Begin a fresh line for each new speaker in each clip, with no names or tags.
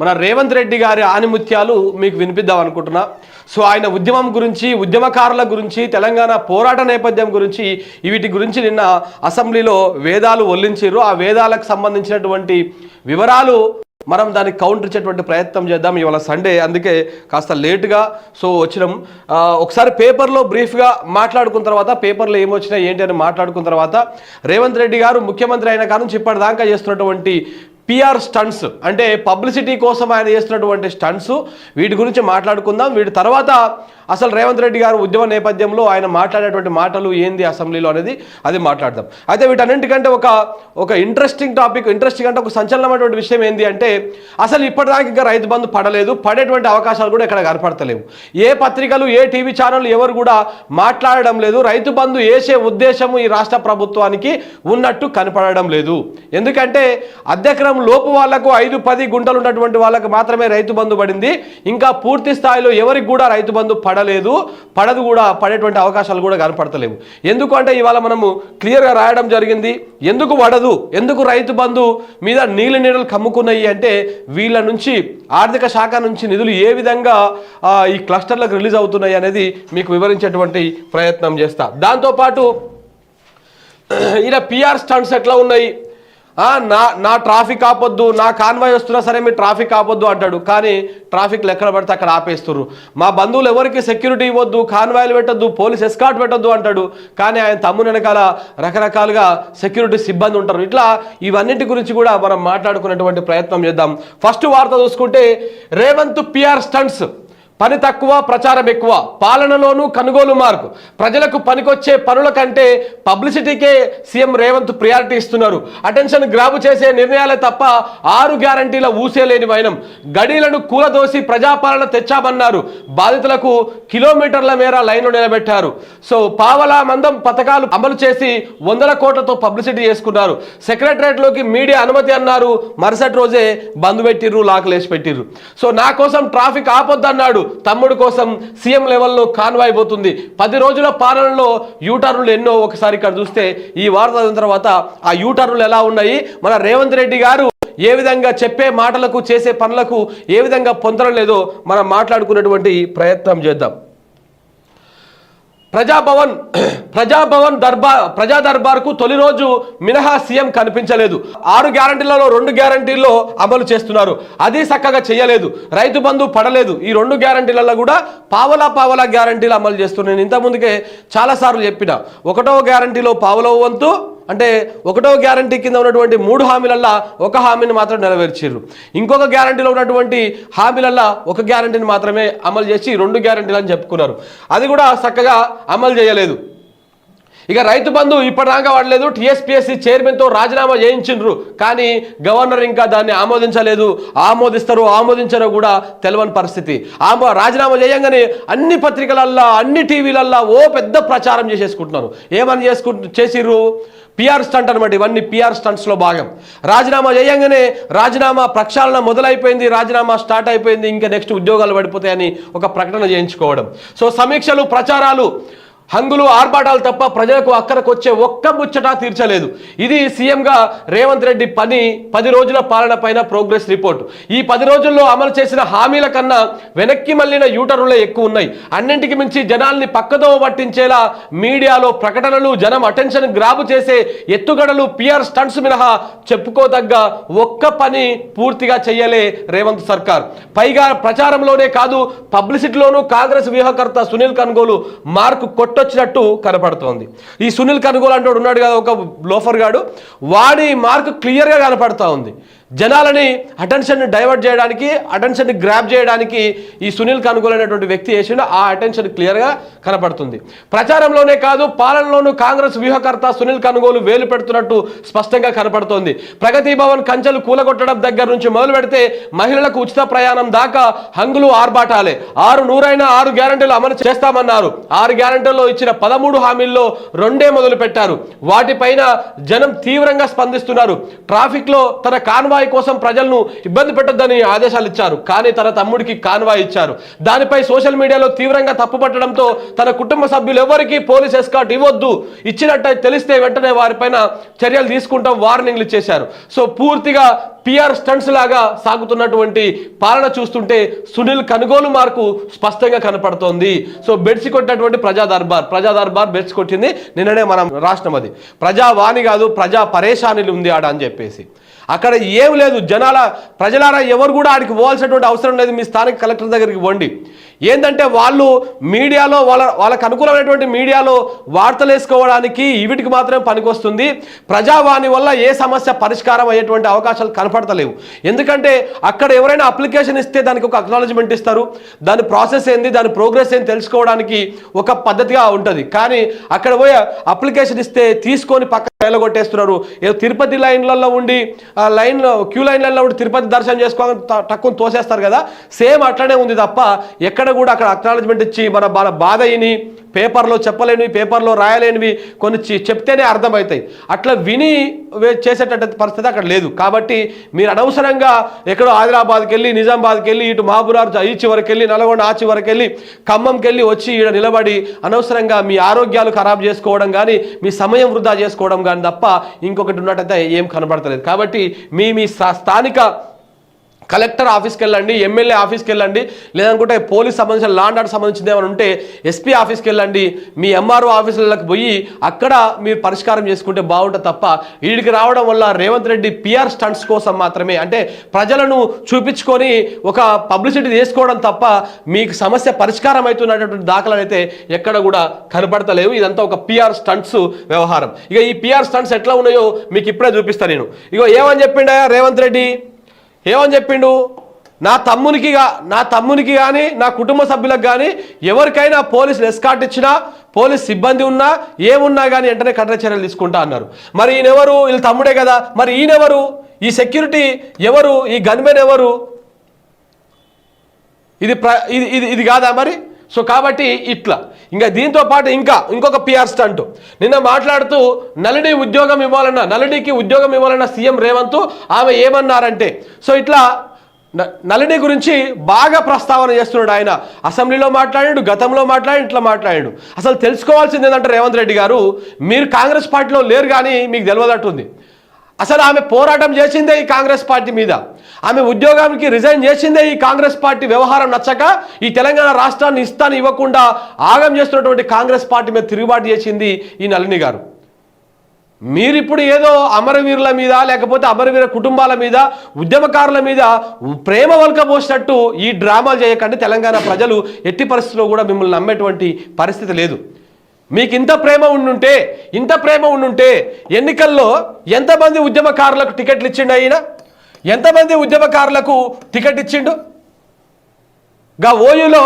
మన రేవంత్ రెడ్డి గారి ఆనిముత్యాలు మీకు వినిపిద్దాం అనుకుంటున్నా. సో ఆయన ఉద్యమం గురించి ఉద్యమకారుల గురించి తెలంగాణ పోరాట నేపథ్యం గురించి వీటి గురించి నిన్న అసెంబ్లీలో వేదాలు ఒల్లించారు ఆ వేదాలకు సంబంధించినటువంటి వివరాలు మనం దానికి కౌంటర్ ఇచ్చేటువంటి ప్రయత్నం చేద్దాం. ఇవాళ సండే అందుకే కాస్త లేటుగా సో వచ్చినాం. ఒకసారి పేపర్లో బ్రీఫ్గా మాట్లాడుకున్న తర్వాత పేపర్లో ఏమొచ్చినా ఏంటి అని మాట్లాడుకున్న తర్వాత రేవంత్ రెడ్డి గారు ముఖ్యమంత్రి అయిన కానుంచి ఇప్పటిదాకా చేస్తున్నటువంటి పిఆర్ స్టంట్స్ అంటే పబ్లిసిటీ కోసం ఆయన చేస్తున్నటువంటి స్టంట్స్ వీటి గురించి మాట్లాడుకుందాం. వీటి తర్వాత అసలు రేవంత్ రెడ్డి గారు ఉద్యమ నేపథ్యంలో ఆయన మాట్లాడేటువంటి మాటలు ఏంది అసెంబ్లీలో అనేది అది మాట్లాడదాం. అయితే వీటన్నింటికంటే ఒక ఒక ఇంట్రెస్టింగ్ టాపిక్ ఇంట్రెస్టింగ్ అంటే ఒక సంచలనమైనటువంటి విషయం ఏంది అంటే అసలు ఇప్పటిదాకా ఇంకా రైతు బంధు పడలేదు పడేటువంటి అవకాశాలు కూడా ఇక్కడ కనపడతలేవు. ఏ పత్రికలు ఏ టీవీ ఛానల్ ఎవరు కూడా మాట్లాడడం లేదు రైతు బంధు వేసే ఉద్దేశము ఈ రాష్ట్ర ప్రభుత్వానికి ఉన్నట్టు కనపడడం లేదు. ఎందుకంటే అధ్యక్రమం లోపు వాళ్ళకు ఐదు పది గుంటలు ఉన్నటువంటి వాళ్ళకు మాత్రమే రైతు బంధు పడింది ఇంకా పూర్తి స్థాయిలో ఎవరికి కూడా రైతు బంధు పడలేదు పడదు కూడా పడేటువంటి అవకాశాలు కూడా కనపడతలేవు. ఎందుకు అంటే ఇవాళ మనము క్లియర్గా రాయడం జరిగింది. ఎందుకు పడదు? ఎందుకు రైతు బంధు మీద నీళ్ళు నీడలు కమ్ముకున్నాయి అంటే వీళ్ళ నుంచి ఆర్థిక శాఖ నుంచి నిధులు ఏ విధంగా ఈ క్లస్టర్లకు రిలీజ్ అవుతున్నాయి అనేది మీకు వివరించేటువంటి ప్రయత్నం చేస్తా. దాంతోపాటు ఈయన పిఆర్ స్టంట్స్ ఎట్లా ఉన్నాయి? నా నా ట్రాఫిక్ ఆపొద్దు నా కాన్వాయ్ వస్తున్నా సరే మీ ట్రాఫిక్ ఆపొద్దు అంటాడు. కానీ ట్రాఫిక్ ఎక్కడ పడితే అక్కడ ఆపేస్తుర్రు. మా బంధువులు ఎవరికి సెక్యూరిటీ ఇవ్వద్దు కాన్వాయ్లు పెట్టొద్దు పోలీస్ ఎస్కాట్ పెట్టొద్దు అంటాడు. కానీ ఆయన తమ్ముని వెనకాల రకరకాలుగా సెక్యూరిటీ సిబ్బంది ఉంటారు. ఇట్లా ఇవన్నింటి గురించి కూడా మనం మాట్లాడుకునేటువంటి ప్రయత్నం చేద్దాం. ఫస్ట్ వార్త చూసుకుంటే రేవంత్ పిఆర్ స్టంట్స్. పని తక్కువ ప్రచారం ఎక్కువ. పాలనలోనూ కనుగోలు మార్పు. ప్రజలకు పనికొచ్చే పనుల కంటే పబ్లిసిటీకే సీఎం రేవంత్ ప్రియారిటీ ఇస్తున్నారు. అటెన్షన్ గ్రాబు చేసే నిర్ణయాలే తప్ప ఆరు గ్యారంటీల ఊసేలేని వైనం. గడీలను కూలదోసి ప్రజాపాలన తెచ్చామన్నారు. బాధితులకు కిలోమీటర్ల మేర లైన్లు నిలబెట్టారు. సో పావలా మందం పథకాలు అమలు చేసి వందల కోట్లతో పబ్లిసిటీ చేసుకున్నారు. సెక్రటరేట్లోకి మీడియా అనుమతి అన్నారు. మరుసటి రోజే బంద్ పెట్టిర్రు లేచి పెట్టిర్రు. సో నా కోసం ట్రాఫిక్ ఆపొద్దన్నాడు. తమ్ముడు కోసం సీఎం లెవెల్లో కాన్వాయ్ పోతుంది. పది రోజుల పాలనలో యూటర్నులు ఎన్నో ఒకసారి ఇక్కడ చూస్తే ఈ వార్త తర్వాత ఆ యూటర్నులు ఎలా ఉన్నాయి? మన రేవంత్ రెడ్డి గారు ఏ విధంగా చెప్పే మాటలకు చేసే పనులకు ఏ విధంగా పొందడం లేదో మనం మాట్లాడుకునేటువంటి ప్రయత్నం చేద్దాం. ప్రజాభవన్ ప్రజాభవన్ దర్బార్ ప్రజా దర్బార్కు తొలి రోజు మినహా సీఎం కనిపించలేదు. ఆరు గ్యారంటీలలో రెండు గ్యారంటీల్లో అమలు చేస్తున్నారు. అది చక్కగా చేయలేదు. రైతు బంధు పడలేదు. ఈ రెండు గ్యారంటీలలో కూడా పావలా పావలా గ్యారంటీలు అమలు చేస్తున్నాను ఇంతకుముందుకే చాలాసార్లు చెప్పిన. ఒకటో గ్యారంటీలో పావలో వంతు అంటే ఒకటో గ్యారంటీ కింద ఉన్నటువంటి మూడు హామీలల్లా ఒక హామీని మాత్రం నెరవేర్చారు ఇంకొక గ్యారంటీలో ఉన్నటువంటి హామీలల్లా ఒక గ్యారంటీని మాత్రమే అమలు చేసి రెండు గ్యారంటీలు అని చెప్పుకున్నారు. అది కూడా చక్కగా అమలు చేయలేదు. ఇక రైతు బంధు ఇప్పటిదాకా వాడలేదు. టీఎస్పీఎస్సీ చైర్మన్తో రాజీనామా చేయించిండ్రు. కానీ గవర్నర్ ఇంకా దాన్ని ఆమోదించలేదు. ఆమోదిస్తారు ఆమోదించరో కూడా తెలియని పరిస్థితి. ఆమో రాజీనామా చేయంగానే అన్ని పత్రికలల్లా అన్ని టీవీలల్లా ఓ పెద్ద ప్రచారం చేసేసుకుంటున్నారు. ఏమని చేసుకుంటు చేసిర్రు? పిఆర్ స్టంట్ అనమాట ఇవన్నీ పిఆర్ స్టంట్స్లో భాగం. రాజీనామా చేయంగానే రాజీనామా ప్రక్షాళన మొదలైపోయింది రాజీనామా స్టార్ట్ అయిపోయింది ఇంకా నెక్స్ట్ ఉద్యోగాలు పడిపోతాయని ఒక ప్రకటన చేయించుకోవడం. సో సమీక్షలు ప్రచారాలు హంగులు ఆర్భాటాలు తప్ప ప్రజలకు అక్కడికి వచ్చే ఒక్క ముచ్చట తీర్చలేదు. ఇది సీఎంగా రేవంత్ రెడ్డి పని పది రోజుల పాలన పైన ప్రోగ్రెస్ రిపోర్ట్. ఈ పది రోజుల్లో అమలు చేసిన హామీల కన్నా వెనక్కి మళ్ళిన యూటర్లే ఎక్కువ ఉన్నాయి. అన్నింటికి మించి జనాల్ని పక్కదోవ పట్టించేలా మీడియాలో ప్రకటనలు జనం అటెన్షన్ గ్రాబు చేసే ఎత్తుగడలు పిఆర్ స్టంట్స్ మినహా చెప్పుకోదగ్గ ఒక్క పని పూర్తిగా చేయలే రేవంత్ సర్కార్. పైగా ప్రచారంలోనే కాదు పబ్లిసిటీలోనూ కాంగ్రెస్ వ్యూహకర్త సునీల్ కన్గోలు మార్కు కొట్టొచ్చినట్టు కనపడుతోంది. ఈ సునీల్ కనుగోలు అంటూ ఉన్నాడు కదా ఒక లోఫర్ గాడు. వాడి మార్కు క్లియర్గా కనపడతా ఉంది. జనాలని అటెన్షన్ డైవర్ట్ చేయడానికి అటెన్షన్ గ్రాప్ చేయడానికి ఈ సునీల్ కనుగోలు అనేటువంటి వ్యక్తి చేసిన ఆ అటెన్షన్ క్లియర్గా కనపడుతుంది. ప్రచారంలోనే కాదు పాలనలోనూ కాంగ్రెస్ వ్యూహకర్త సునీల్ కనుగోలు వేలు పెడుతున్నట్టు స్పష్టంగా కనపడుతోంది. ప్రగతి భవన్ కంచెలు కూలగొట్టడం దగ్గర నుంచి మొదలు పెడితే మహిళలకు ఉచిత ప్రయాణం దాకా హంగులు ఆర్బాటాలే ఆరు నూరైన ఆరు గ్యారంటీలు అమలు చేస్తామన్నారు. ఆరు గ్యారంటీల్లో ఇచ్చిన పదమూడు హామీల్లో రెండే మొదలు పెట్టారు వాటిపైన జనం తీవ్రంగా స్పందిస్తున్నారు. ట్రాఫిక్లో తన కాన్వా కాన్వాయ్ కోసం ప్రజలను ఇబ్బంది పెట్టొద్దని ఆదేశాలు ఇచ్చారు. కానీ తన తమ్ముడికి కాన్వాయ్ ఇచ్చారు. దానిపై సోషల్ మీడియాలో తీవ్రంగా తప్పుపట్టడంతో తన కుటుంబ సభ్యులు ఎవరికీ పోలీస్ ఎస్కాట్ ఇవ్వద్దు ఇచ్చినట్టు తెలిస్తే వెంటనే వారిపైన చర్యలు తీసుకుంటాం వార్నింగ్లు ఇచ్చేశారు. సో పూర్తిగా పిఆర్ స్టంట్స్ లాగా సాగుతున్నటువంటి పాలన చూస్తుంటే సునీల్ కనుగోలు మార్కు స్పష్టంగా కనపడుతోంది. సో బెడ్స్ కొట్టినటువంటి ప్రజా దర్బార్ ప్రజా దర్బార్ బెడ్స్ కొట్టింది. నిన్ననే మనం రాష్ట్రం అది. ప్రజావాణి కాదు ప్రజా పరేషానిలు ఉంది ఆడ అని చెప్పేసి. అక్కడ ఏం లేదు జనాల ప్రజలారా ఎవరు కూడా ఆడికి పోవాల్సినటువంటి అవసరం లేదు. మీ స్థానిక కలెక్టర్ దగ్గరికి పోండి. ఏంటంటే వాళ్ళు మీడియాలో వాళ్ళ వాళ్ళకు అనుకూలమైనటువంటి మీడియాలో వార్తలు వేసుకోవడానికి వీటికి మాత్రమే పనికొస్తుంది. ప్రజావాణి వల్ల ఏ సమస్య పరిష్కారం అయ్యేటువంటి అవకాశాలు కనపడతలేవు. ఎందుకంటే అక్కడ ఎవరైనా అప్లికేషన్ ఇస్తే దానికి ఒక అక్నాలజ్మెంట్ ఇస్తారు. దాని ప్రాసెస్ ఏంది దాని ప్రోగ్రెస్ ఏంది తెలుసుకోవడానికి ఒక పద్ధతిగా ఉంటుంది. కానీ అక్కడ పోయి అప్లికేషన్ ఇస్తే తీసుకొని పక్క వెళ్ళగొట్టేస్తున్నారు ఏదో తిరుపతి లైన్లలో ఉండి ఆ లైన్లో క్యూ లైన్లలో ఉండి తిరుపతి దర్శనం చేసుకోవాలని టక్కుని తోసేస్తారు కదా. సేమ్ అట్లనే ఉంది తప్ప ఎక్కడ కూడా అక్కడ అక్నాలజ్మెంట్ ఇచ్చి మన మన బాధ అయిని పేపర్లో చెప్పలేనివి పేపర్లో రాయలేనివి కొన్ని చెప్తేనే అర్థమవుతాయి. అట్లా విని చేసేటటువంటి చేసేటట్టు పరిస్థితి అక్కడ లేదు. కాబట్టి మీరు అనవసరంగా ఎక్కడో ఆదిలాబాద్కి వెళ్ళి నిజామాబాద్కి వెళ్ళి ఇటు మహబూబాద్ ఈ చివరికి వెళ్ళి నల్గొండ ఆ చివరికి వెళ్ళి ఖమ్మంకి వెళ్ళి వచ్చి ఈడ నిలబడి అనవసరంగా మీ ఆరోగ్యాలు ఖరాబ్ చేసుకోవడం కానీ మీ సమయం వృధా చేసుకోవడం కానీ తప్ప ఇంకొకటి ఉన్నట్టయితే ఏం కనబడతలేదు. కాబట్టి మీ మీ స్థానిక కలెక్టర్ ఆఫీస్కి వెళ్ళండి ఎమ్మెల్యే ఆఫీస్కి వెళ్ళండి లేదనుకుంటే పోలీస్ సంబంధించిన లాండ్ ఆర్డర్ సంబంధించింది ఏమైనా ఉంటే ఎస్పీ ఆఫీస్కి వెళ్ళండి మీ ఎంఆర్ఓ ఆఫీసులకు పోయి అక్కడ మీరు పరిష్కారం చేసుకుంటే బాగుంటుంది తప్ప వీడికి రావడం వల్ల రేవంత్ రెడ్డి పిఆర్ స్టంట్స్ కోసం మాత్రమే. అంటే ప్రజలను చూపించుకొని ఒక పబ్లిసిటీ చేసుకోవడం తప్ప మీకు సమస్య పరిష్కారం అవుతున్నటువంటి దాఖలు అయితే ఎక్కడ కూడా కనపడతలేవు. ఇదంతా ఒక పిఆర్ స్టంట్స్ వ్యవహారం. ఇక ఈ పిఆర్ స్టంట్స్ ఎట్లా ఉన్నాయో మీకు ఇప్పుడే చూపిస్తాను నేను. ఇగో ఏమని చెప్పిండా రేవంత్ రెడ్డి? ఏమని చెప్పిండు నా తమ్మునికి నా తమ్మునికి కానీ నా కుటుంబ సభ్యులకు కానీ ఎవరికైనా పోలీసులు ఎస్కాట్ ఇచ్చినా పోలీస్ సిబ్బంది ఉన్నా ఏమున్నా కానీ వెంటనే కఠిన చర్యలు తీసుకుంటా అన్నారు. మరి ఈయనెవరు వీళ్ళ తమ్ముడే కదా. మరి ఈయనెవరు ఈ సెక్యూరిటీ ఎవరు? ఈ గన్మెన్ ఎవరు? ఇది ప్ర ఇది ఇది కాదా మరి? సో కాబట్టి ఇట్లా. ఇంకా దీంతో పాటు ఇంకా ఇంకొక పిఆర్ స్టంట్ నిన్న మాట్లాడుతూ నలిని ఉద్యోగం ఇవ్వాలన్న నలినికి ఉద్యోగం ఇవ్వాలన్న సీఎం రేవంత్ ఆమె ఏమన్నారంటే సో ఇట్లా న- గురించి బాగా ప్రస్తావన చేస్తున్నాడు ఆయన. అసెంబ్లీలో మాట్లాడాడు గతంలో మాట్లాడి ఇట్లా మాట్లాడాడు. అసలు తెలుసుకోవాల్సింది ఏంటంటే రేవంత్ రెడ్డి గారు మీరు కాంగ్రెస్ పార్టీలో లేరు కానీ మీకు తెలియదట్టుంది. అసలు ఆమె పోరాటం చేసిందే ఈ కాంగ్రెస్ పార్టీ మీద. ఆమె ఉద్యోగానికి రిజైన్ చేసిందే ఈ కాంగ్రెస్ పార్టీ వ్యవహారం నచ్చక ఈ తెలంగాణ రాష్ట్రాన్ని ఇస్తాను ఇవ్వకుండా ఆగం చేస్తున్నటువంటి కాంగ్రెస్ పార్టీ మీద తిరుగుబాటు చేసింది ఈ నళిని గారు. మీరిప్పుడు ఏదో అమరవీరుల మీద లేకపోతే అమరవీర కుటుంబాల మీద ఉద్యమకారుల మీద ప్రేమ వలకపోసినట్టు ఈ డ్రామాలు చేయకండి. తెలంగాణ ప్రజలు ఎట్టి పరిస్థితుల్లో కూడా మిమ్మల్ని నమ్మేటువంటి పరిస్థితి లేదు. మీకు ఇంత ప్రేమ ఉండుంటే ఇంత ప్రేమ ఉండుంటే ఎన్నికల్లో ఎంతమంది ఉద్యమకారులకు టికెట్లు ఇచ్చిండు ఆయన? ఎంతమంది ఉద్యమకారులకు టికెట్ ఇచ్చిండు? గా ఓయూలో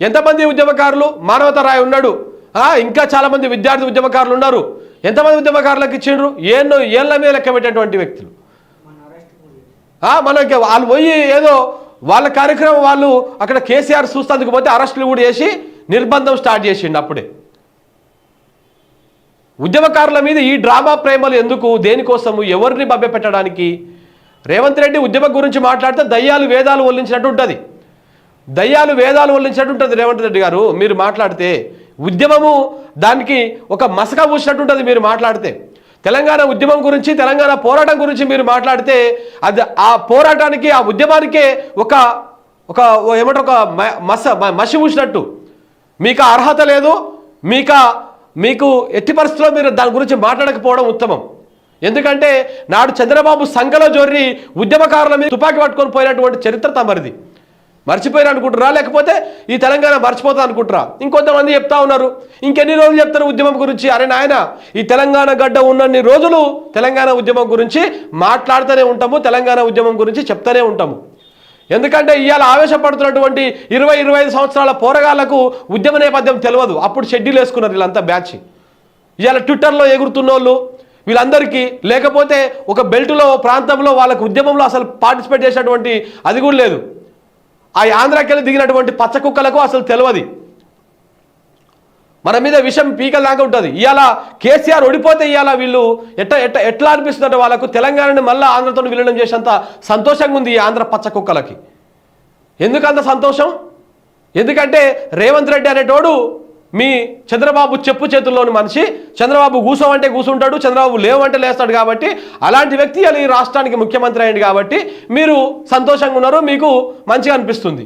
ఎంతమంది ఉద్యమకారులు మానవత రాయ్ ఉన్నాడు? ఇంకా చాలామంది విద్యార్థి ఉద్యమకారులు ఉన్నారు. ఎంతమంది ఉద్యమకారులకు ఇచ్చిండ్రు? ఏన్నో ఏళ్ళ మీద లెక్క పెట్టేటువంటి వ్యక్తులు. మనకి వాళ్ళు పోయి ఏదో వాళ్ళ కార్యక్రమం వాళ్ళు అక్కడ కేసీఆర్ చూస్తేందుకు పోతే అరెస్టులు కూడా చేసి నిర్బంధం స్టార్ట్ చేసిండు అప్పుడే. ఉద్యమకారుల మీద ఈ డ్రామా ప్రేమలు ఎందుకు? దేనికోసము ఎవరిని పెట్టడానికి రేవంత్ రెడ్డి ఉద్యమం గురించి మాట్లాడితే దయ్యాలు వేదాలు వల్లించినట్టు ఉంటుంది. దయ్యాలు వేదాలు వల్లించినట్టు ఉంటుంది రేవంత్ రెడ్డి గారు మీరు మాట్లాడితే. ఉద్యమము దానికి ఒక మసక పూసినట్టు ఉంటుంది మీరు మాట్లాడితే. తెలంగాణ ఉద్యమం గురించి తెలంగాణ పోరాటం గురించి మీరు మాట్లాడితే అది ఆ పోరాటానికి ఆ ఉద్యమానికే ఒక ఒక ఓ ఏమంటారు ఒక మస మ- మసి పూసినట్టు మీకు అర్హత లేదు మీకు మీకు ఎట్టి పరిస్థితుల్లో మీరు దాని గురించి మాట్లాడకపోవడం ఉత్తమం. ఎందుకంటే నాడు చంద్రబాబు సంఘలో జోరి ఉద్యమకారుల మీద తుపాకీ పట్టుకొని పోయినటువంటి చరిత్ర తమరిది. మర్చిపోయారు అనుకుంటారా లేకపోతే ఈ తెలంగాణ మర్చిపోతా అనుకుంటారా ఇంకొంతమంది చెప్తా ఉన్నారు. ఇంకెన్ని రోజులు చెప్తారు ఉద్యమం గురించి? అరే నాయన ఈ తెలంగాణ గడ్డ ఉన్నన్ని రోజులు తెలంగాణ ఉద్యమం గురించి మాట్లాడుతూనే ఉంటాము తెలంగాణ ఉద్యమం గురించి చెప్తూనే ఉంటాము. ఎందుకంటే ఇవాళ ఆవేశపడుతున్నటువంటి ఇరవై ఇరవై ఐదు సంవత్సరాల పోరగాళ్ళకు ఉద్యమ నేపథ్యం తెలియదు. అప్పుడు షెడ్యూల్ వేసుకున్నారు వీళ్ళంతా బ్యాచ్. ఇవాళ ట్విట్టర్లో ఎగురుతున్న వాళ్ళు వీళ్ళందరికీ లేకపోతే ఒక బెల్టులో ప్రాంతంలో వాళ్ళకు ఉద్యమంలో అసలు పార్టిసిపేట్ చేసినటువంటి అది కూడా లేదు. ఆ ఆంధ్రాకెళ్ళి దిగినటువంటి పచ్చ కుక్కలకు అసలు తెలియదు. మన మీద విషం పీకలాగా ఉంటుంది. ఇవాళ కేసీఆర్ ఓడిపోతే ఇవాళ వీళ్ళు ఎట్ట ఎట్ట ఎట్లా అనిపిస్తుందంటే వాళ్ళకు తెలంగాణని మళ్ళీ ఆంధ్రతో విలీనం చేసేంత సంతోషంగా ఉంది ఈ ఆంధ్ర పచ్చ కుక్కలకి. ఎందుకంత సంతోషం? ఎందుకంటే రేవంత్ రెడ్డి అనేటోడు మీ చంద్రబాబు చెప్పు చేతుల్లోని మనిషి. చంద్రబాబు కూసోమంటే కూసుంటాడు చంద్రబాబు లేవంటే లేస్తాడు కాబట్టి అలాంటి వ్యక్తి ఇలా ఈ రాష్ట్రానికి ముఖ్యమంత్రి అయ్యండి కాబట్టి మీరు సంతోషంగా ఉన్నారు మీకు మంచిగా అనిపిస్తుంది.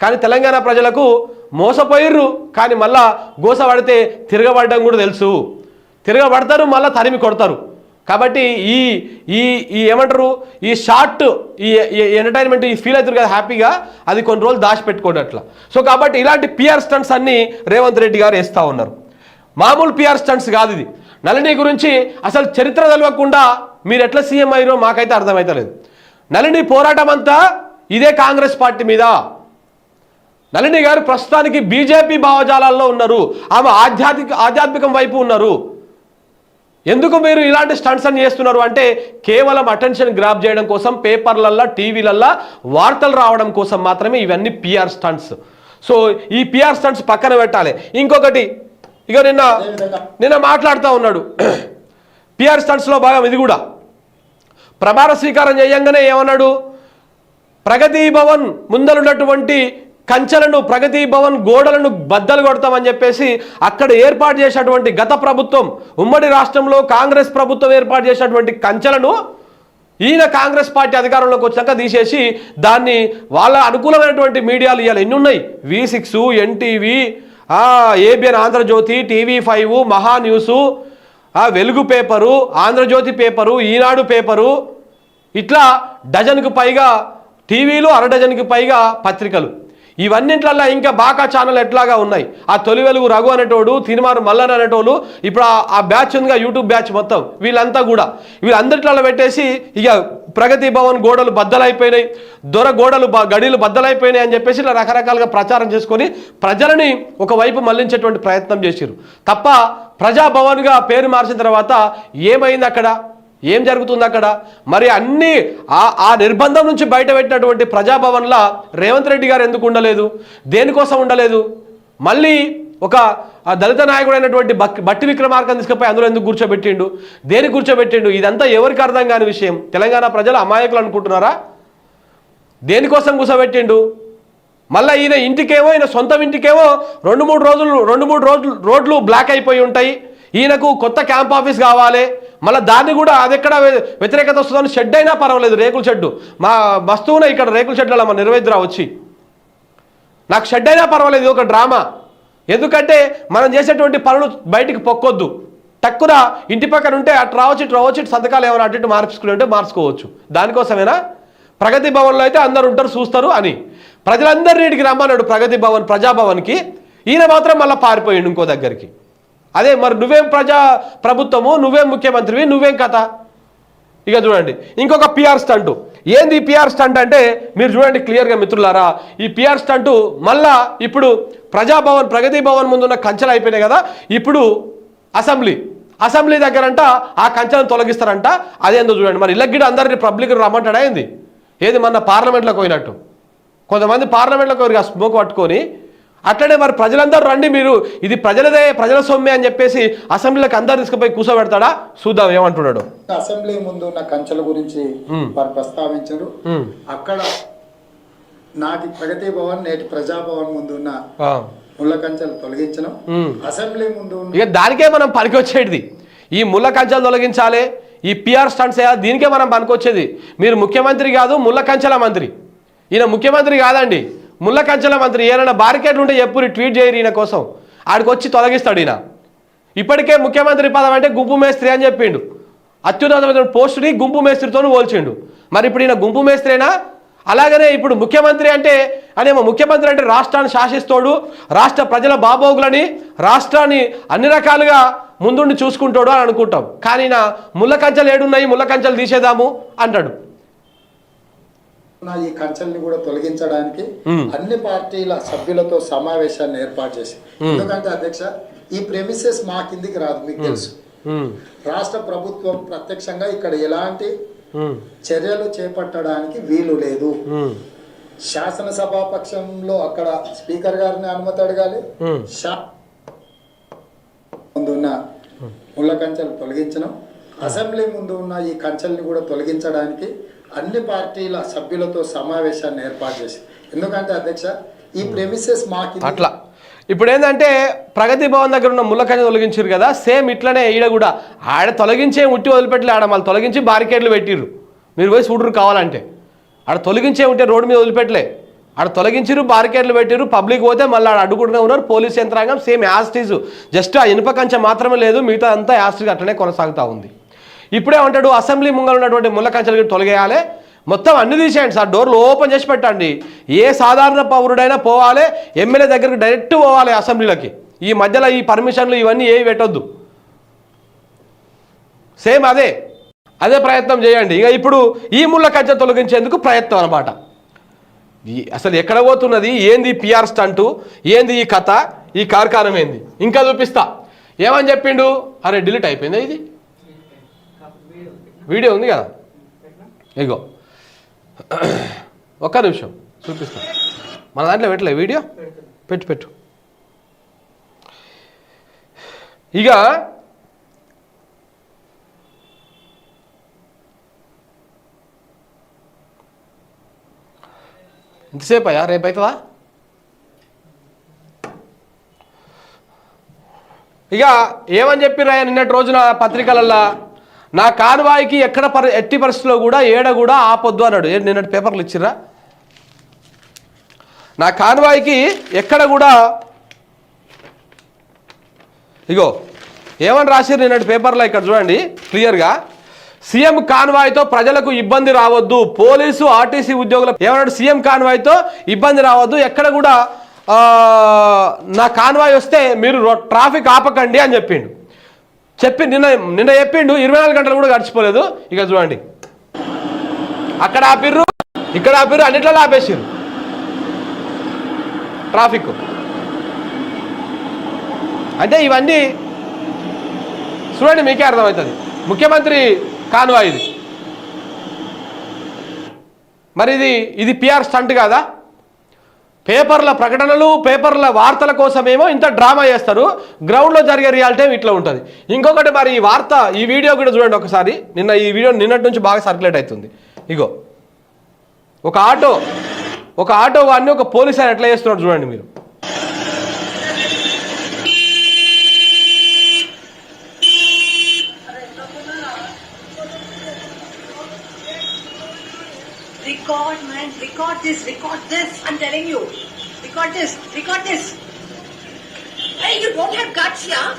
కానీ తెలంగాణ ప్రజలకు మోసపోయిర్రు కానీ మళ్ళా గోస పడితే తిరగబడడం కూడా తెలుసు. తిరగబడతారు మళ్ళీ తరిమి కొడతారు. కాబట్టి ఈ ఈ ఈ ఏమంటారు ఈ షార్ట్ ఈ ఎంటర్టైన్మెంట్ ఈ ఫీల్ అవుతారు కదా హ్యాపీగా అది కొన్ని రోజులు దాచిపెట్టుకోండి అట్లా సో కాబట్టి ఇలాంటి పిఆర్ స్టంట్స్ అన్నీ రేవంత్ రెడ్డి గారు వేస్తూ ఉన్నారు. మామూలు పిఆర్ స్టంట్స్ కాదు ఇది. నళిని గురించి అసలు చరిత్ర తెలవకుండా మీరు ఎట్లా సీఎం అయ్యారో మాకైతే అర్థమవుతలేదు నళిని పోరాటం అంతా ఇదే కాంగ్రెస్ పార్టీ మీద. నళిని గారు ప్రస్తుతానికి బీజేపీ భావజాలాల్లో ఉన్నారు. ఆమె ఆధ్యాత్మిక ఆధ్యాత్మికం వైపు ఉన్నారు. ఎందుకు మీరు ఇలాంటి స్టంట్స్ అని చేస్తున్నారు అంటే కేవలం అటెన్షన్ గ్రాప్ చేయడం కోసం పేపర్లల్లా టీవీలల్లా వార్తలు రావడం కోసం మాత్రమే ఇవన్నీ పిఆర్ స్టంట్స్. సో ఈ పిఆర్ స్టంట్స్ పక్కన పెట్టాలి. ఇంకొకటి ఇక నిన్న నిన్న మాట్లాడుతూ ఉన్నాడు. పిఆర్ స్టంట్స్లో భాగం ఇది కూడా. ప్రమాణ స్వీకారం చేయంగానే ఏమన్నాడు? ప్రగతి భవన్ ముందరున్నటువంటి కంచెలను ప్రగతి భవన్ గోడలను బద్దలు కొడతామని చెప్పేసి అక్కడ ఏర్పాటు చేసినటువంటి గత ప్రభుత్వం ఉమ్మడి రాష్ట్రంలో కాంగ్రెస్ ప్రభుత్వం ఏర్పాటు చేసినటువంటి కంచెలను ఈయన కాంగ్రెస్ పార్టీ అధికారంలోకి వచ్చాక తీసేసి దాన్ని వాళ్ళ అనుకూలమైనటువంటి మీడియాలు ఇవాళ ఎన్ని ఉన్నాయి V six NTV ABN Andhra Jyothi TV five Maha news Velugu paper Andhra Jyothi paper Eenadu paper ఇట్లా డజన్కు పైగా టీవీలు అర డజన్కి పైగా పత్రికలు. ఇవన్నింటిలో ఇంకా బాకా ఛానల్ ఎట్లాగా ఉన్నాయి? ఆ తొలి వెలుగు రఘు అనేటోడు తిరుమారు మల్లన్ అనేటోళ్ళు ఇప్పుడు ఆ- బ్యాచ్ ఉందిగా యూట్యూబ్ బ్యాచ్ మొత్తం. వీళ్ళంతా కూడా. వీళ్ళందరిట్లో పెట్టేసి ఇక ప్రగతి భవన్ గోడలు బద్దలైపోయినాయి. దొర గోడలు గడిలు బద్దలైపోయినాయి అని చెప్పేసి ఇలా రకరకాలుగా ప్రచారం చేసుకొని ప్రజలని ఒకవైపు మళ్ళించేటువంటి ప్రయత్నం చేశారు తప్ప ప్రజాభవన్గా పేరు మార్చిన తర్వాత ఏమైంది అక్కడ? ఏం జరుగుతుంది అక్కడ? మరి అన్ని ఆ ఆ నిర్బంధం నుంచి బయట పెట్టినటువంటి ప్రజాభవన్లా రేవంత్ రెడ్డి గారు ఎందుకు ఉండలేదు? దేనికోసం ఉండలేదు? మళ్ళీ ఒక దళిత నాయకుడైనటువంటి అయినటువంటి బట్టి విక్రమార్కం తీసుకుపోయి అందులో ఎందుకు కూర్చోబెట్టిండు? దేని కూర్చోబెట్టిండు? ఇదంతా ఎవరికి అర్థం కాని విషయం. తెలంగాణ ప్రజలు అమాయకులు అనుకుంటున్నారా? దేనికోసం కూర్చోబెట్టిండు? మళ్ళీ ఈయన ఇంటికేమో ఈయన సొంతం ఇంటికేమో రెండు మూడు రోజులు రెండు మూడు రోజులు రోడ్లు బ్లాక్ అయిపోయి ఉంటాయి. ఈయనకు కొత్త క్యాంప్ ఆఫీస్ కావాలి. మళ్ళీ దాన్ని కూడా అది ఎక్కడ వ్యతిరేకత వస్తుందని షెడ్ అయినా పర్వాలేదు రేకుల షెడ్డు. మా వస్తువునే ఇక్కడ రేకుల షెడ్లలో మా నిర్వైద్యురా వచ్చి. నాకు షెడ్ అయినా పర్వాలేదు ఇది ఒక డ్రామా. ఎందుకంటే మనం చేసేటువంటి పనులు బయటికి పొక్కొద్దు. టక్కున ఇంటి పక్కన ఉంటే అటు రావచ్చు ఇటు రావచ్చు ఇటు సంతకాలు ఏమైనా అటు ఇటు మార్చుకుని ఉంటే మార్చుకోవచ్చు. దానికోసమేనా? ప్రగతి భవన్లో అయితే అందరు ఉంటారు చూస్తారు అని. ప్రజలందరినీ రమ్మన్నాడు ప్రగతి భవన్ ప్రజాభవన్కి. ఈయన మాత్రం మళ్ళీ పారిపోయిండు ఇంకో దగ్గరికి. అదే మరి నువ్వేం ప్రజా ప్రభుత్వము నువ్వేం ముఖ్యమంత్రివి నువ్వేం కథ? ఇక చూడండి ఇంకొక పిఆర్ స్టంట్ ఏంది పిఆర్ స్టంట్ అంటే? మీరు చూడండి క్లియర్గా మిత్రులారా ఈ పిఆర్ స్టంట్ మళ్ళా ఇప్పుడు ప్రజాభవన్ ప్రగతి భవన్ ముందున్న కంచెలు అయిపోయినాయి కదా ఇప్పుడు అసెంబ్లీ. అసెంబ్లీ దగ్గరంట ఆ కంచెలను తొలగిస్తారంట. అదేందో చూడండి మరి ఇళ్ళకి అందరినీ పబ్లిక్ రమ్మంటాడా ఏంది? ఏది మన పార్లమెంట్లోకి పోయినట్టు. కొంతమంది పార్లమెంట్లోకి స్మోక్ పట్టుకొని. అట్లనే మరి ప్రజలందరూ రండి మీరు. ఇది ప్రజలదే ప్రజల సొమ్మే అని చెప్పేసి అసెంబ్లీలోకి అందరు తీసుకుపోయి కూర్చోబెడతాడా చూద్దాం ఏమంటున్నాడు.
అసెంబ్లీ ముందు ఉన్న కంచెల గురించి వారు ప్రస్తావించారు. అక్కడ నాటి ప్రగతి భవన్ నేటి ప్రజాభవన్ ముందు ఉన్న. ముళ్ళ కంచెలు తొలగించడం. అసెంబ్లీ ముందు
ఇక దానికే మనం పనికొచ్చేది ఈ ముళ్ళ కంచెలు తొలగించాలి ఈ పిఆర్ స్టంట్స్ దీనికే మనం పనికొచ్చేది. మీరు ముఖ్యమంత్రి కాదు ముళ్ళ కంచెల మంత్రి. ఈయన ముఖ్యమంత్రి కాదండి. ముళ్ళ కంచెల మంత్రి ఏమైనా బారికేడ్లు ఉంటే ఎప్పుడు ట్వీట్ చేయరు ఈయన కోసం. ఆడికి వచ్చి తొలగిస్తాడు ఈయన. ఇప్పటికే ముఖ్యమంత్రి పదం అంటే గుంపు మేస్త్రి అని చెప్పిండు. అత్యున్నతమైన పోస్టుని గుంపు మేస్త్రితో పోల్చిండు. మరి ఇప్పుడు ఈయన గుంపు మేస్త్రేనా? అలాగనే ఇప్పుడు ముఖ్యమంత్రి అంటే అనేమో ముఖ్యమంత్రి అంటే రాష్ట్రాన్ని శాసిస్తాడు రాష్ట్ర ప్రజల బాబోగులని రాష్ట్రాన్ని అన్ని రకాలుగా ముందుండి చూసుకుంటాడు అని అనుకుంటాం. కానీ నా ముళ్ళ కంచెలు ఏడున్నాయి ముళ్ళ కంచెలు అంటాడు.
ఈ కంచెల్ని కూడా తొలగించడానికి. అన్ని పార్టీల సభ్యులతో సమావేశాన్ని ఏర్పాటు చేసి. ఎందుకంటే అధ్యక్ష ఈ ప్రెమిసెస్ మా కిందికి రాదు మీకు తెలుసు. రాష్ట్ర ప్రభుత్వం ప్రత్యక్షంగా ఇక్కడ ఎలాంటి చర్యలు చేపట్టడానికి వీలు లేదు. శాసనసభా పక్షంలో అక్కడ స్పీకర్ గారిని అనుమతి అడగాలి. శా- ముళ్ళ కంచెలు తొలగించడం. అసెంబ్లీ ముందు ఉన్న ఈ కంచెల్ని కూడా తొలగించడానికి అన్ని పార్టీల సభ్యులతో సమావేశాన్ని ఏర్పాటు చేసి ఎందుకంటే అధ్యక్ష ఈ ప్రెమిసెస్ మా కింద
అట్లా. ఇప్పుడు ఏంటంటే ప్రగతి భవన్ దగ్గర ఉన్న ముళ్ళకని తొలగించారు కదా సేమ్ ఇట్లనే ఈడ కూడా. ఆడ తొలగించే ఉట్టి వదిలిపెట్టలే ఆడ మళ్ళీ తొలగించి బారికేడ్లు పెట్టిర్రు. మీరు పోయి చూడరు కావాలంటే. ఆడ తొలగించే ఉంటే రోడ్డు మీద వదిలిపెట్టలే. ఆడ తొలగించిరు బారికేడ్లు పెట్టిరు పబ్లిక్ పోతే మళ్ళీ ఆడ అడ్డుకుంటూనే ఉన్నారు పోలీస్ యంత్రాంగం సేమ్ యాస్టీజ్ జస్ట్ ఆ ఇనుప కంచె మాత్రమే లేదు మిగతా అంతా యాస్టీజ్ అట్లనే కొనసాగుతూ ఉంది. ఇప్పుడే ఉంటాడు అసెంబ్లీ ముంగలు ఉన్నటువంటి ముళ్ళ కంచెలు తొలగేయాలి. మొత్తం అన్ని తీసేయండి సార్. డోర్లు ఓపెన్ చేసి పెట్టండి. ఏ సాధారణ పౌరుడైనా పోవాలి ఎమ్మెల్యే దగ్గరికి డైరెక్ట్ పోవాలి అసెంబ్లీలకి. ఈ మధ్యలో ఈ పర్మిషన్లు ఇవన్నీ ఏవి పెట్టొద్దు. సేమ్ అదే. అదే ప్రయత్నం చేయండి. ఇక ఇప్పుడు ఈ ముళ్ళ కంచె తొలగించేందుకు ప్రయత్నం అనమాట అసలు ఎక్కడ పోతున్నది? ఏంది పిఆర్ స్టంటు? ఏంది ఈ కథ? ఈ కార్ఖానం ఏంది? ఇంకా చూపిస్తా. ఏమని చెప్పిండు? అరే డిలీట్ అయిపోయిందా ఇది? వీడియో ఉంది కదా? ఇగో. ఒక్క నిమిషం చూపిస్తాను మన దాంట్లో పెట్టలే వీడియో? పెట్టు పెట్టు. ఇక ఎంతసేపు అయ్యా రేపు అవుతుందా ఇక ఏమని చెప్పిరాయా నిన్నటి రోజున పత్రికలల్లా? నా కాన్వాయికి ఎక్కడ పరి ఎట్టి పరిస్థితిలో కూడా ఏడ కూడా ఆపొద్దు అన్నాడు. ఏ నిన్నటి పేపర్లు ఇచ్చిరా నా కాన్వాయికి ఎక్కడ కూడా ఇగో ఏమని రాశారు నిన్నటి పేపర్లో ఇక్కడ చూడండి క్లియర్గా? సీఎం కాన్వాయ్తో ప్రజలకు ఇబ్బంది రావద్దు. పోలీసు ఆర్టీసీ ఉద్యోగులకు ఏమన్నాడు సీఎం కాన్వాయ్తో ఇబ్బంది రావద్దు. ఎక్కడ కూడా నా కాన్వాయ్ వస్తే మీరు ట్రాఫిక్ ఆపకండి అని చెప్పిండు. చెప్పి నిన్న నిన్న చెప్పిండు ఇరవై నాలుగు గంటలు కూడా గడిచిపోలేదు. ఇక చూడండి. అక్కడ ఆపిర్రు ఇక్కడ ఆపిర్రు అన్నిట్లలో ఆపేసిర్రు. ట్రాఫిక్. అంటే ఇవన్నీ చూడండి మీకే అర్థమవుతుంది. ముఖ్యమంత్రి కాన్వాయ్ ఇది మరి ఇది ఇది పిఆర్ స్టంట్ కాదా? పేపర్ల ప్రకటనలు పేపర్ల వార్తల కోసమేమో ఇంత డ్రామా చేస్తారు. గ్రౌండ్లో జరిగే రియాలిటీ ఇట్లా ఉంటుంది. ఇంకొకటి మరి ఈ వార్త ఈ వీడియో కూడా చూడండి ఒకసారి. నిన్న ఈ వీడియో నిన్నటి నుంచి బాగా సర్క్యులేట్ అవుతుంది. ఇగో ఒక ఆటో ఒక ఆటో వాడిని ఒక పోలీస్ ఆయన ఎట్లా చేస్తున్నాడు చూడండి మీరు.
Record. Record this. Record this. I'm telling you. Record this. Record this. Hey, you don't have guts, yeah?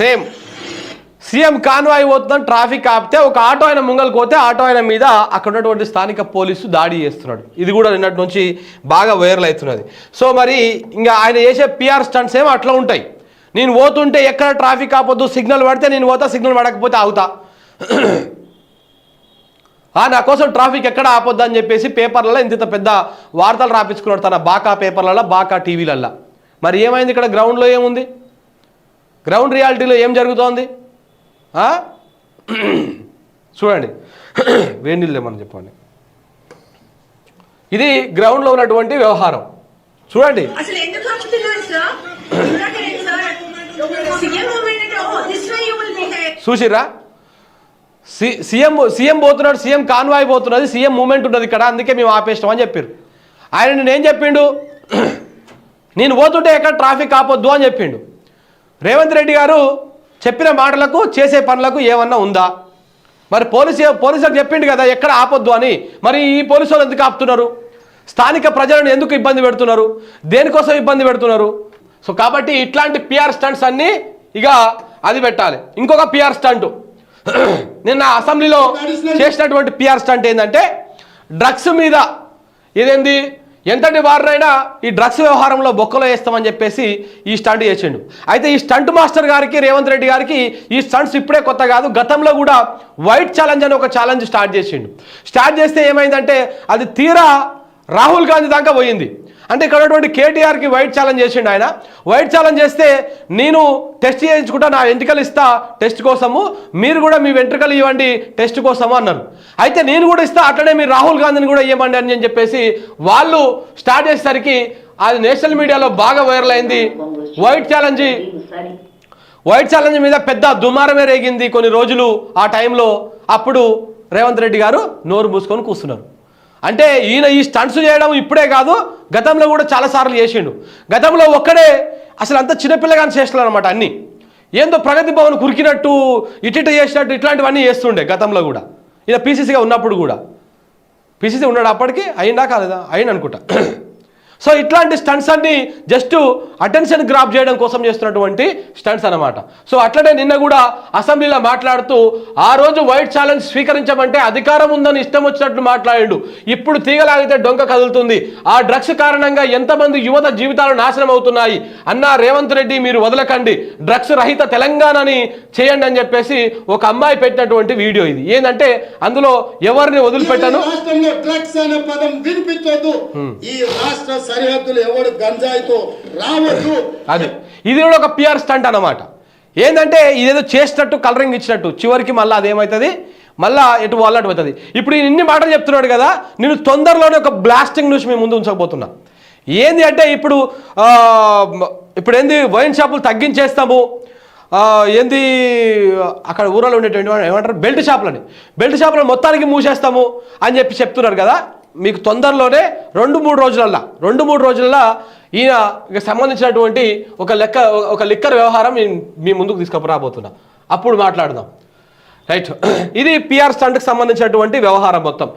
Same. CM convoy పోతుందని ట్రాఫిక్ ఆపితే ఒక ఆటో ఆయన ముంగల్కి పోతే ఆటో ఆయన మీద అక్కడ ఉన్నటువంటి స్థానిక పోలీసు దాడి చేస్తున్నాడు. ఇది కూడా నిన్నటి నుంచి బాగా వైరల్ అవుతున్నది. సో మరి ఇంకా ఆయన చేసే పిఆర్ స్టంట్స్ ఏమో అట్లా ఉంటాయి. నేను పోతుంటే ఎక్కడ ట్రాఫిక్ ఆపొద్దు సిగ్నల్ పడితే నేను పోతా సిగ్నల్ పడకపోతే ఆగుతా. ఆ, నా కోసం ట్రాఫిక్ ఎక్కడ ఆపొద్దు అని చెప్పేసి పేపర్లలో ఇంత ఇంత పెద్ద వార్తలు రాపించుకున్నాడు తన బాకా పేపర్లలో బాకా టీవీలల్లో. మరి ఏమైంది ఇక్కడ గ్రౌండ్లో ఏముంది? గ్రౌండ్ రియాలిటీలో ఏం జరుగుతోంది? చూడండి. వేణిళ్ళు మనం చెప్పండి. ఇది గ్రౌండ్లో ఉన్నటువంటి వ్యవహారం. చూడండి.
అసలు ఎందుకు ఆపుతున్నారు సార్ చూడకండి sir. CM movement this way you will behave
చూసిర్రా? C CM CM పోతున్నాడు సీఎం కాన్వాయ్ పోతున్నది సీఎం మూమెంట్ ఉన్నది ఇక్కడ అందుకే మేము ఆపేస్తాం అని చెప్పారు ఆయన నేనేం చెప్పిండు? నేను పోతుంటే ఎక్కడ ట్రాఫిక్ ఆపొద్దు అని చెప్పిండు. రేవంత్ రెడ్డి గారు చెప్పిన మాటలకు చేసే పనులకు ఏమన్నా ఉందా? మరి పోలీసు పోలీసులకు చెప్పిండు కదా ఎక్కడ ఆపొద్దు అని. మరి ఈ పోలీసు వాళ్ళు ఎందుకు ఆపుతున్నారు? స్థానిక ప్రజలను ఎందుకు ఇబ్బంది పెడుతున్నారు? దేనికోసం ఇబ్బంది పెడుతున్నారు? సో కాబట్టి ఇట్లాంటి పిఆర్ స్టంట్స్ అన్నీ ఇక అది పెట్టాలి. ఇంకొక పిఆర్ స్టంట్ నిన్న అసెంబ్లీలో చేసినటువంటి పిఆర్ స్టంట్ ఏంటంటే డ్రగ్స్ మీద ఇదేంది ఎంతటి వారినైనా ఈ డ్రగ్స్ వ్యవహారంలో బొక్కలో వేస్తామని చెప్పేసి ఈ స్టంట్ చేసిండు. అయితే ఈ స్టంట్ మాస్టర్ గారికి రేవంత్ రెడ్డి గారికి ఈ స్టంట్స్ ఇప్పుడే కొత్త కాదు గతంలో కూడా వైట్ ఛాలెంజ్ అని ఒక ఛాలెంజ్ స్టార్ట్ చేసిండు. స్టార్ట్ చేస్తే ఏమైందంటే అది తీరా రాహుల్ గాంధీ దాకా పోయింది. అంటే ఇక్కడ ఉన్నటువంటి కేటీఆర్కి వైట్ ఛాలెంజ్ చేసిండు ఆయన. వైట్ ఛాలెంజ్ చేస్తే నేను టెస్ట్ చేయించుకుంటా నా వెంట్రుకలు ఇస్తా టెస్ట్ కోసము. మీరు కూడా మీ వెంట్రుకలు ఇవ్వండి టెస్ట్ కోసము అన్నారు. అయితే నేను కూడా ఇస్తా అట్లనే మీరు రాహుల్ గాంధీని కూడా ఇవ్వమండి అని చెప్పేసి వాళ్ళు స్టార్ట్ చేసేసరికి అది నేషనల్ మీడియాలో బాగా వైరల్ అయింది. వైట్ ఛాలెంజ్ వైట్ ఛాలెంజ్ మీద పెద్ద దుమారమే రేగింది కొన్ని రోజులు ఆ టైంలో. అప్పుడు రేవంత్ రెడ్డి గారు నోరు మూసుకొని కూర్చున్నారు. అంటే ఈయన ఈ స్టంట్స్ చేయడం ఇప్పుడే కాదు గతంలో కూడా చాలాసార్లు చేసిండు. గతంలో ఒక్కడే అసలు అంత చిన్నపిల్లగానే చేస్తున్నాడు అనమాట అన్నీ. ఏందో ప్రగతి భవన్ కురికినట్టు ఇటిట చేసినట్టు ఇట్లాంటివన్నీ చేస్తుండే గతంలో కూడా. ఇలా పీసీసీగా ఉన్నప్పుడు కూడా. పీసీసీ ఉన్నాడు అప్పటికి అయిందా కాలేదా? అయింది అనుకుంటా సో ఇట్లాంటి స్టంట్స్ అన్ని జస్ట్ అటెన్షన్ గ్రాప్ చేయడం కోసం చేస్తున్నటువంటి స్టంట్స్ అన్నమాట. సో అట్లనే నిన్న కూడా అసెంబ్లీలో మాట్లాడుతూ ఆ రోజు వైట్ ఛాలెంజ్ స్వీకరించమంటే అధికారం ఉందని ఇష్టం వచ్చినట్లు మాట్లాడిండు. ఇప్పుడు తీగలాగితే డొంక కదులుతుంది. ఆ డ్రగ్స్ కారణంగా ఎంతమంది యువత జీవితాలు నాశనం అవుతున్నాయి అన్న రేవంత్ రెడ్డి మీరు వదలకండి. డ్రగ్స్ రహిత తెలంగాణని చేయండి అని చెప్పేసి ఒక అమ్మాయి పెట్టినటువంటి వీడియో ఇది. ఏంటంటే అందులో ఎవరిని వదిలిపెట్టాను?
ఈ రాష్ట్రంలో డ్రగ్స్ అనే పదం వినిపించొద్దు. ఈ రాష్ట్ర సరిహద్దులు ఎవడు గంజాయితో రావద్దు.
అది. ఇది కూడా ఒక పిఆర్ స్టంట్ అనమాట ఏంటంటే ఇదేదో చేసినట్టు కలరింగ్ ఇచ్చినట్టు. చివరికి మళ్ళీ అదేమవుతుంది మళ్ళా ఎటు వాళ్ళట్టు అవుతుంది ఇప్పుడు ఈయన ఇన్ని మాటలు చెప్తున్నాడు కదా నేను తొందరలోనే ఒక బ్లాస్టింగ్ న్యూస్ మీ ముందు ఉంచకపోతున్నా. ఏంది అంటే ఇప్పుడు ఇప్పుడు ఏంది వైన్ షాపులు తగ్గించేస్తాము. ఏంది అక్కడ ఊరలో ఉండేటువంటి ఏమంటారు? బెల్ట్ షాపులని. బెల్ట్ షాపులను మొత్తానికి మూసేస్తాము అని చెప్పి చెప్తున్నారు కదా. మీకు తొందరలోనే రెండు మూడు రోజులల్లా రెండు మూడు రోజులల్లా ఈయన సంబంధించినటువంటి ఒక లెక్క ఒక లిక్కర్ వ్యవహారం మీ- ముందుకు తీసుకురాబోతున్నా. అప్పుడు మాట్లాడదాం. రైట్. ఇది పిఆర్ స్టంట్కి సంబంధించినటువంటి వ్యవహారం మొత్తం.